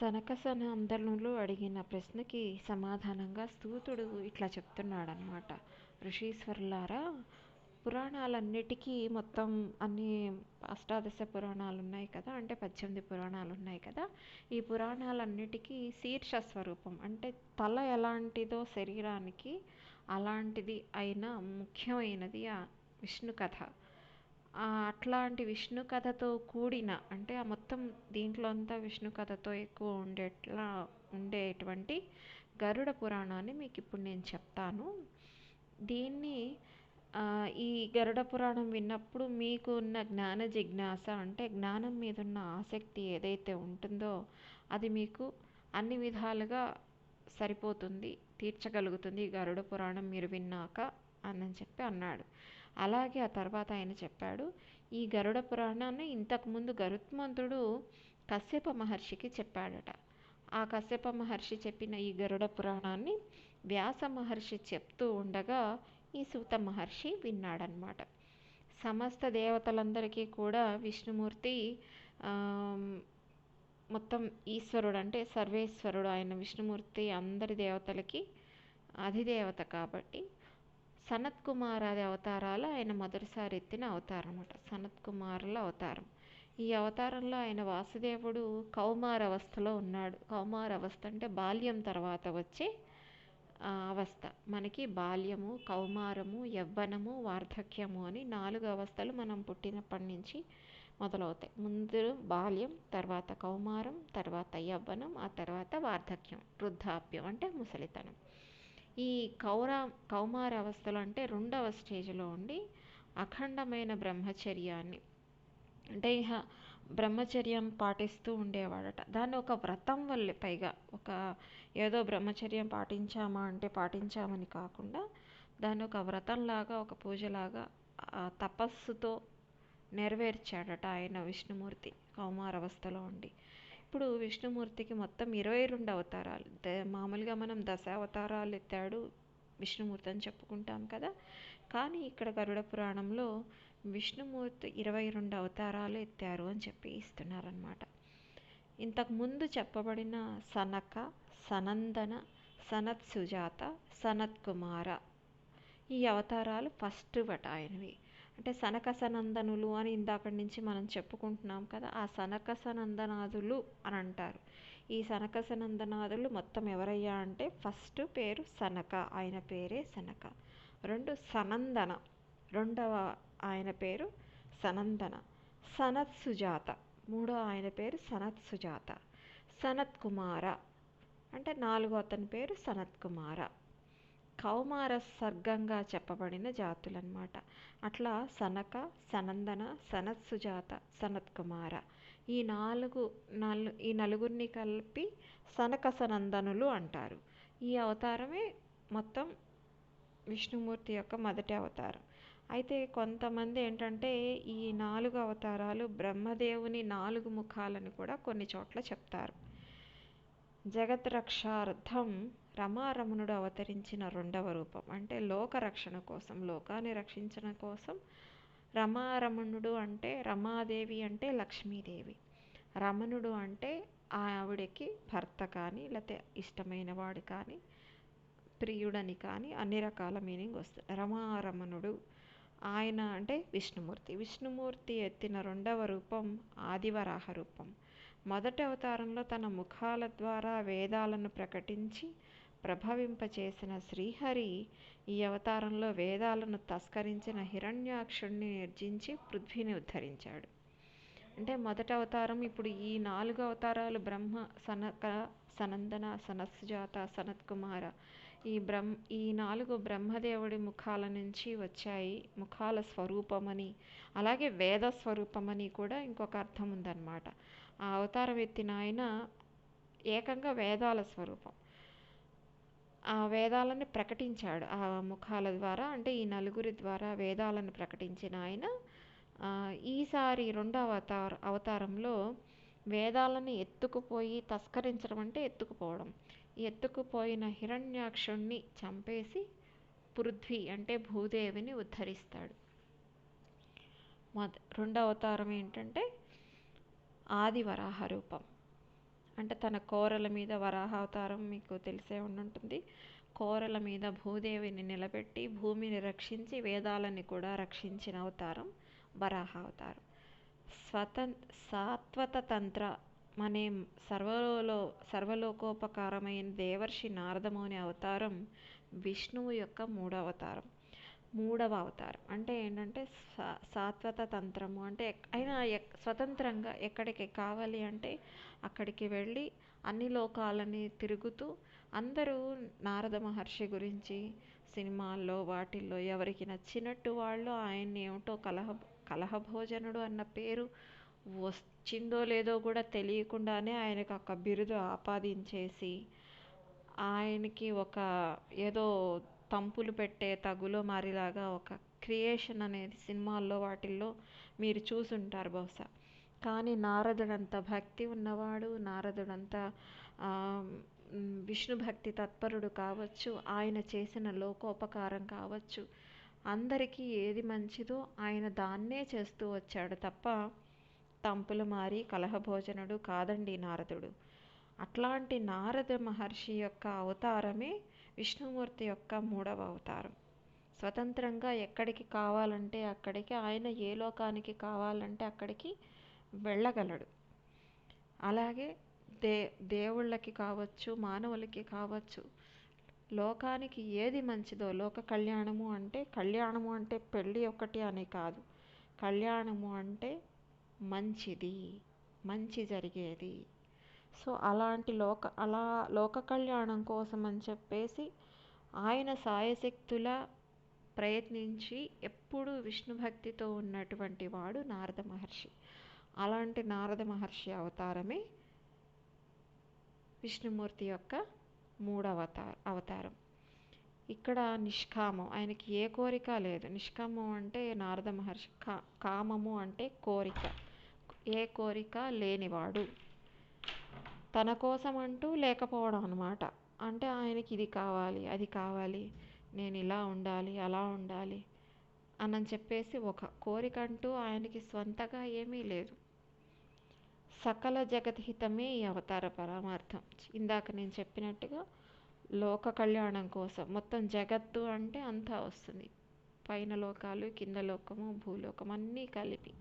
సనకసనందనులు అడిగిన ప్రశ్నకి సమాధానంగా స్థూతుడు ఇట్లా చెప్తున్నాడనమాట ఋషీశ్వరులారా పురాణాలన్నిటికీ మొత్తం అన్ని అష్టాదశ పురాణాలు ఉన్నాయి కదా అంటే పద్దెనిమిది పురాణాలు ఉన్నాయి కదా ఈ పురాణాలన్నిటికీ శీర్ష స్వరూపం. అంటే తల ఎలాంటిదో శరీరానికి అలాంటిది అయిన ముఖ్యమైనది ఆ విష్ణు కథ. అట్లాంటి విష్ణు కథతో కూడిన అంటే ఆ మొత్తం దీంట్లో అంతా విష్ణు కథతో ఎక్కువ ఉండేట్లా ఉండేటువంటి గరుడ పురాణాన్ని మీకు ఇప్పుడు నేను చెప్తాను. దీన్ని ఈ గరుడ పురాణం విన్నప్పుడు మీకు ఉన్న జ్ఞాన జిజ్ఞాస అంటే జ్ఞానం మీద ఉన్న ఆసక్తి ఏదైతే ఉంటుందో అది మీకు అన్ని విధాలుగా సరిపోతుంది తీర్చగలుగుతుంది గరుడ పురాణం మీరు విన్నాక అని చెప్పి అన్నాడు. అలాగే ఆ తర్వాత ఆయన చెప్పాడు ఈ గరుడ పురాణాన్ని ఇంతకుముందు గరుత్మంతుడు కశ్యప మహర్షికి చెప్పాడట. ఆ కశ్యప మహర్షి చెప్పిన ఈ గరుడ పురాణాన్ని వ్యాస మహర్షి చెప్తూ ఉండగా ఈ సూత మహర్షి విన్నాడనమాట సమస్త దేవతలందరికీ కూడా విష్ణుమూర్తి మొత్తం ఈశ్వరుడు అంటే సర్వేశ్వరుడు ఆయన విష్ణుమూర్తి అందరి దేవతలకి అధిదేవత కాబట్టి సనత్ కుమారాది అవతారాలు ఆయన మొదటిసారి ఎత్తిన అవతారం అనమాట సనత్ కుమారుల అవతారం. ఈ అవతారంలో ఆయన వాసుదేవుడు కౌమార అవస్థలో ఉన్నాడు. కౌమార అవస్థ అంటే బాల్యం తర్వాత వచ్చే అవస్థ. మనకి బాల్యము కౌమారము యవ్వనము వార్ధక్యము అని నాలుగు అవస్థలు మనం పుట్టినప్పటి నుంచి మొదలవుతాయి. ముందు బాల్యం తర్వాత కౌమారం తర్వాత యవ్వనం ఆ తర్వాత వార్ధక్యం వృద్ధాప్యం అంటే ముసలితనం. ఈ కౌర కౌమార అవస్థలో అంటే రెండవ స్టేజ్లో ఉండి అఖండమైన బ్రహ్మచర్యాన్ని. అంటే ఇహ బ్రహ్మచర్యం పాటిస్తూ ఉండేవాడట. దాన్ని ఒక వ్రతం వల్లే పైగా ఒక ఏదో బ్రహ్మచర్యం పాటించామా అంటే పాటించామని కాకుండా దాన్ని ఒక వ్రతంలాగా ఒక పూజలాగా తపస్సుతో నెరవేర్చాడట ఆయన విష్ణుమూర్తి కౌమారవస్థలో ఉండి. ఇప్పుడు విష్ణుమూర్తికి మొత్తం ఇరవై రెండు అవతారాలు. మామూలుగా మనం దశ అవతారాలు ఎత్తాడు విష్ణుమూర్తి అని చెప్పుకుంటాం కదా. కానీ ఇక్కడ గరుడ పురాణంలో విష్ణుమూర్తి ఇరవై రెండు అవతారాలు ఎత్తారు అని చెప్పి ఇస్తున్నారనమాట ఇంతకుముందు చెప్పబడిన సనక సనందన సనత్ సుజాత సనత్ కుమార ఈ అవతారాలు ఫస్ట్ బట ఆయనవి. అంటే సనకసనందనులు అని ఇందాకటి నుంచి మనం చెప్పుకుంటున్నాం కదా ఆ సనకసనందనాదులు అని అంటారు. ఈ సనకసనందనాదులు మొత్తం ఎవరయ్యా అంటే ఫస్ట్ పేరు సనక ఆయన పేరే సనక. రెండు సనందన రెండవ ఆయన పేరు సనందన. సనత్ సుజాత మూడో ఆయన పేరు సనత్ సుజాత. సనత్ కుమార అంటే నాలుగో అతని పేరు సనత్ కుమార. కౌమార సర్గంగా చెప్పబడిన జాతులన్నమాట. అట్లా సనక సనందన సనత్సుజాత సుజాత ఈ నాలుగు నలు ఈ నలుగురిని కలిపి సనక సనందనులు అంటారు. ఈ అవతారమే మొత్తం విష్ణుమూర్తి యొక్క మొదటి అవతారం. అయితే కొంతమంది ఏంటంటే ఈ నాలుగు అవతారాలు బ్రహ్మదేవుని నాలుగు ముఖాలని కూడా కొన్ని చోట్ల చెప్తారు. జగత్ రక్షార్థం రమారమణుడు అవతరించిన రెండవ రూపం. అంటే లోక రక్షణ కోసం లోకాన్ని రక్షించడం కోసం రమారమణుడు అంటే రమాదేవి అంటే లక్ష్మీదేవి. రమణుడు అంటే ఆవిడకి భర్త కానీ లేకపోతే ఇష్టమైన వాడు కానీ ప్రియుడని కానీ అన్ని రకాల మీనింగ్ వస్తుంది. రమారమణుడు ఆయన అంటే విష్ణుమూర్తి. విష్ణుమూర్తి ఎత్తిన రెండవ రూపం ఆదివరాహ రూపం. మొదటి అవతారంలో తన ముఖాల ద్వారా వేదాలను ప్రకటించి ప్రభవింపచేసిన శ్రీహరి ఈ అవతారంలో వేదాలను తస్కరించిన హిరణ్యాక్షుణ్ణి నిర్జించి పృథ్వీని ఉద్ధరించాడు. అంటే మొదటి అవతారం ఇప్పుడు ఈ నాలుగు అవతారాలు బ్రహ్మ సనక సనందన సనస్జాత సనత్ కుమార ఈ బ్రహ్మ ఈ నాలుగు బ్రహ్మదేవుడి ముఖాల నుంచి వచ్చాయి ముఖాల స్వరూపమని. అలాగే వేద స్వరూపమని కూడా ఇంకొక అర్థం ఉందన్నమాట. ఆ అవతారం ఎత్తిన ఆయన ఏకంగా వేదాల స్వరూపం. ఆ వేదాలను ప్రకటించాడు. ఆ ముఖాల ద్వారా అంటే ఈ నలుగురి ద్వారా వేదాలను ప్రకటించిన ఆయన. ఈసారి రెండవ అవతార అవతారంలో వేదాలను ఎత్తుకుపోయి తస్కరించడం అంటే ఎత్తుకుపోవడం. ఎత్తుకుపోయిన హిరణ్యాక్షుణ్ణి చంపేసి పృథ్వీ అంటే భూదేవిని ఉద్ధరిస్తాడు. మొద రెండవ అవతారం ఏంటంటే ఆదివరాహ రూపం. అంటే తన కోరల మీద వరాహ అవతారం మీకు తెలిసే ఉండుంటుంది. కోరల మీద భూదేవిని నిలబెట్టి భూమిని రక్షించి వేదాలని కూడా రక్షించిన అవతారం వరాహ అవతారం స్వతం సాత్వత తంత్ర అనే సర్వలో సర్వలోకోపకారమైన దేవర్షి నారదముని అవతారం విష్ణువు యొక్క మూడవ అవతారం. మూడవ అవతారం. అంటే ఏంటంటే సా సాత్వత తంత్రము. అంటే ఎక్- ఆయన ఎక్- స్వతంత్రంగా ఎక్కడికి కావాలి అంటే అక్కడికి వెళ్ళి అన్ని లోకాలని తిరుగుతూ అందరూ నారద మహర్షి గురించి సినిమాల్లో వాటిల్లో ఎవరికి నచ్చినట్టు వాళ్ళు ఆయన్ని ఏమిటో కలహ కలహభోజనుడు అన్న పేరు వచ్చిందో లేదో కూడా తెలియకుండానే ఆయనకు ఒక బిరుదు ఆపాదించేసి ఆయనకి ఒక ఏదో తంపులు పెట్టే తగులో మారిలాగా ఒక క్రియేషన్ అనేది సినిమాల్లో వాటిల్లో మీరు చూసుంటారు బహుశా. కానీ నారదుడంత భక్తి ఉన్నవాడు నారదుడంత విష్ణు భక్తి తత్పరుడు కావచ్చు ఆయన చేసిన లోకోపకారం కావచ్చు అందరికీ ఏది మంచిదో ఆయన దాన్నే చేస్తూ వచ్చాడు తప్ప తంపులు మారి కలహభోజనుడు కాదండి నారదుడు. అట్లాంటి నారద మహర్షి యొక్క అవతారమే విష్ణుమూర్తి యొక్క మూడవ అవతారం. స్వతంత్రంగా ఎక్కడికి కావాలంటే అక్కడికి ఆయన ఏ లోకానికి కావాలంటే అక్కడికి వెళ్ళగలడు. అలాగే దే దేవుళ్ళకి కావచ్చు మానవులకి కావచ్చు లోకానికి ఏది మంచిదో లోక కళ్యాణము అంటే కళ్యాణము అంటే పెళ్ళి ఒకటి అని కాదు. కళ్యాణము అంటే మంచిది మంచి జరిగేది. సో అలాంటి లోక అలా లోక కళ్యాణం కోసం అని చెప్పేసి ఆయన సాయశక్తుల ప్రయత్నించి ఎప్పుడూ విష్ణు భక్తితో ఉన్నటువంటి వాడు నారద మహర్షి. అలాంటి నారద మహర్షి అవతారమే విష్ణుమూర్తి యొక్క మూడవ అవతారం. ఇక్కడ నిష్కామం ఆయనకి ఏ కోరిక లేదు. నిష్కామం అంటే నారద మహర్షి కా కామము అంటే కోరిక. ఏ కోరిక లేనివాడు. తన కోసం అంటూ లేకపోవడం అనమాట అంటే ఆయనకి ఇది కావాలి అది కావాలి నేను ఇలా ఉండాలి అలా ఉండాలి అని చెప్పేసి ఒక కోరిక అంటూ ఆయనకి స్వంతగా ఏమీ లేదు. సకల జగద్హితమే ఈ అవతార పరమార్థం. ఇందాక నేను చెప్పినట్టుగా లోక కళ్యాణం కోసం మొత్తం జగత్తు అంటే అంతా వస్తుంది. పైన లోకాలు కింద లోకము భూలోకం అన్నీ కలిపి.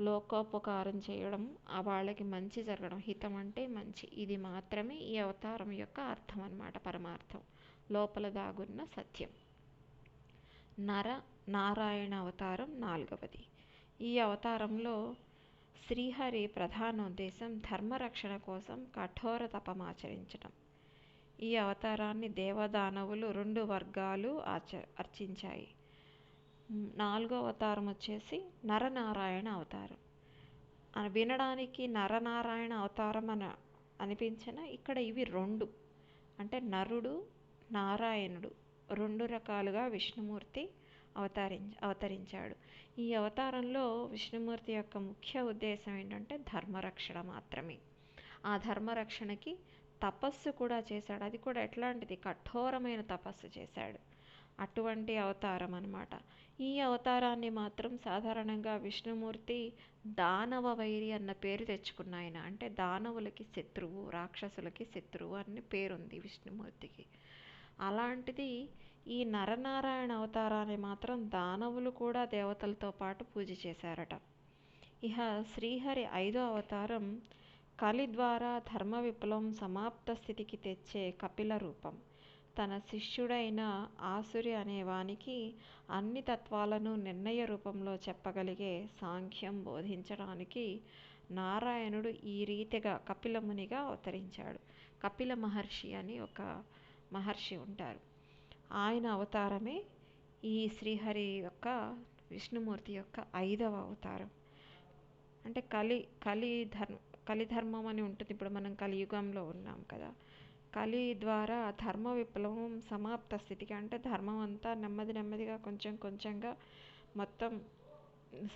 లోకోపకారం చేయడం ఆ వాళ్ళకి మంచి జరగడం హితం అంటే మంచి. ఇది మాత్రమే ఈ అవతారం యొక్క అర్థం అన్నమాట పరమార్థం. లోపల దాగున్న సత్యం. నర నారాయణ అవతారం నాలుగవది. ఈ అవతారంలో శ్రీహరి ప్రధాన ఉద్దేశం ధర్మరక్షణ కోసం కఠోర తపమాచరించడం ఈ అవతారాన్ని దేవదానవులు రెండు వర్గాలు ఆచ అర్చించాయి. నాలుగో అవతారం వచ్చేసి నరనారాయణ అవతారం. అని వినడానికి నరనారాయణ అవతారం అని అనిపించిన ఇక్కడ ఇవి రెండు. అంటే నరుడు నారాయణుడు రెండు రకాలుగా విష్ణుమూర్తి అవతరించ అవతరించాడు. ఈ అవతారంలో విష్ణుమూర్తి యొక్క ముఖ్య ఉద్దేశం ఏంటంటే ధర్మరక్షణ మాత్రమే. ఆ ధర్మరక్షణకి తపస్సు కూడా చేశాడు. అది కూడా ఎట్లాంటిది? కఠోరమైన తపస్సు చేశాడు. అటువంటి అవతారం అనమాట ఈ అవతారాన్ని మాత్రం సాధారణంగా విష్ణుమూర్తి దానవ వైరి అన్న పేరు తెచ్చుకున్నాయన. అంటే దానవులకి శత్రువు రాక్షసులకి శత్రువు అని పేరుంది విష్ణుమూర్తికి. అలాంటిది ఈ నరనారాయణ అవతారాన్ని మాత్రం దానవులు కూడా దేవతలతో పాటు పూజ చేశారట. ఇహ శ్రీహరి ఐదో అవతారం కలి ద్వారా ధర్మ విప్లవం సమాప్త స్థితికి తెచ్చే కపిల రూపం. తన శిష్యుడైన ఆసురి అనేవానికి అన్ని తత్వాలను నిర్ణయ రూపంలో చెప్పగలిగే సాంఖ్యం బోధించడానికి నారాయణుడు ఈ రీతిగా కపిలమునిగా అవతరించాడు. కపిల మహర్షి అని ఒక మహర్షి ఉంటారు. ఆయన అవతారమే ఈ శ్రీహరి యొక్క విష్ణుమూర్తి యొక్క ఐదవ అవతారం. అంటే కలి కలి ధర్మ కలిధర్మం అని ఉంటుంది. ఇప్పుడు మనం కలియుగంలో ఉన్నాం కదా. కలి ద్వారా ధర్మ విప్లవం సమాప్త స్థితికి అంటే ధర్మం అంతా నెమ్మది నెమ్మదిగా కొంచెం కొంచెంగా మొత్తం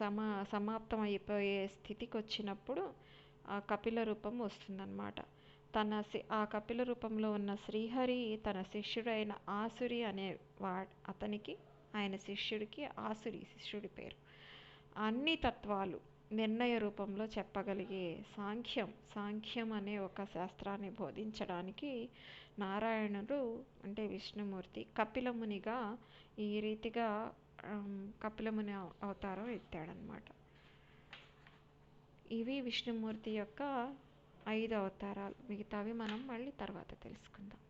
సమా సమాప్తం అయిపోయే స్థితికి వచ్చినప్పుడు ఆ కపిల రూపం వస్తుందన్నమాట. తన సి- ఆ కపిల రూపంలో ఉన్న శ్రీహరి తన శిష్యుడైన ఆసురి అనే వా అతనికి ఆయన శిష్యుడికి ఆసురి శిష్యుడి పేరు. అన్ని తత్వాలు నిర్ణయ రూపంలో చెప్పగలిగే సాంఖ్యం సాంఖ్యం అనే ఒక శాస్త్రాన్ని బోధించడానికి నారాయణుడు అంటే విష్ణుమూర్తి కపిలమునిగా ఈ రీతిగా కపిలముని అవతారం ఎత్తాడనమాట ఇవి విష్ణుమూర్తి యొక్క ఐదు అవతారాలు. మిగతావి మనం మళ్ళీ తర్వాత తెలుసుకుందాం.